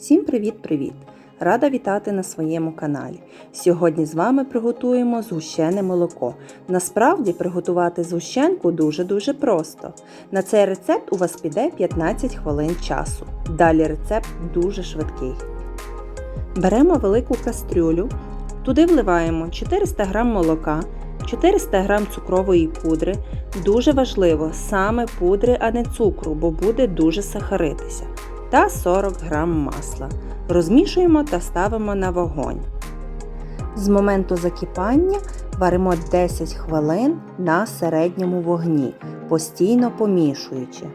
Всім привіт-привіт! Рада вітати на своєму каналі. Сьогодні з вами приготуємо згущене молоко. Насправді приготувати згущенку дуже-дуже просто. На цей рецепт у вас піде 15 хвилин часу. Далі рецепт дуже швидкий. Беремо велику кастрюлю, туди вливаємо 400 г молока, 400 г цукрової пудри. Дуже важливо саме пудри, а не цукру, бо буде дуже сахаритися. Та 40 г масла. Розмішуємо та ставимо на вогонь. З моменту закипання варимо 10 хвилин на середньому вогні, постійно помішуючи.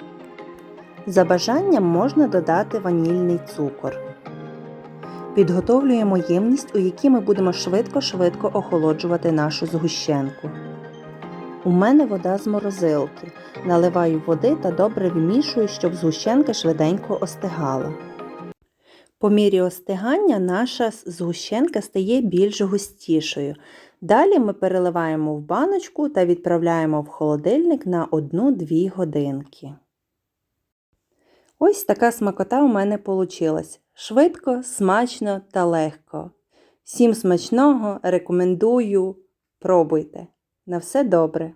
За бажанням можна додати ванільний цукор. Підготовлюємо ємність, у якій ми будемо швидко-швидко охолоджувати нашу згущенку. У мене вода з морозилки. Наливаю води та добре вимішую, щоб згущенка швиденько остигала. По мірі остигання наша згущенка стає більш густішою. Далі ми переливаємо в баночку та відправляємо в холодильник на 1-2 годинки. Ось така смакота у мене вийшла. Швидко, смачно та легко. Всім смачного рекомендую, пробуйте. На все добре!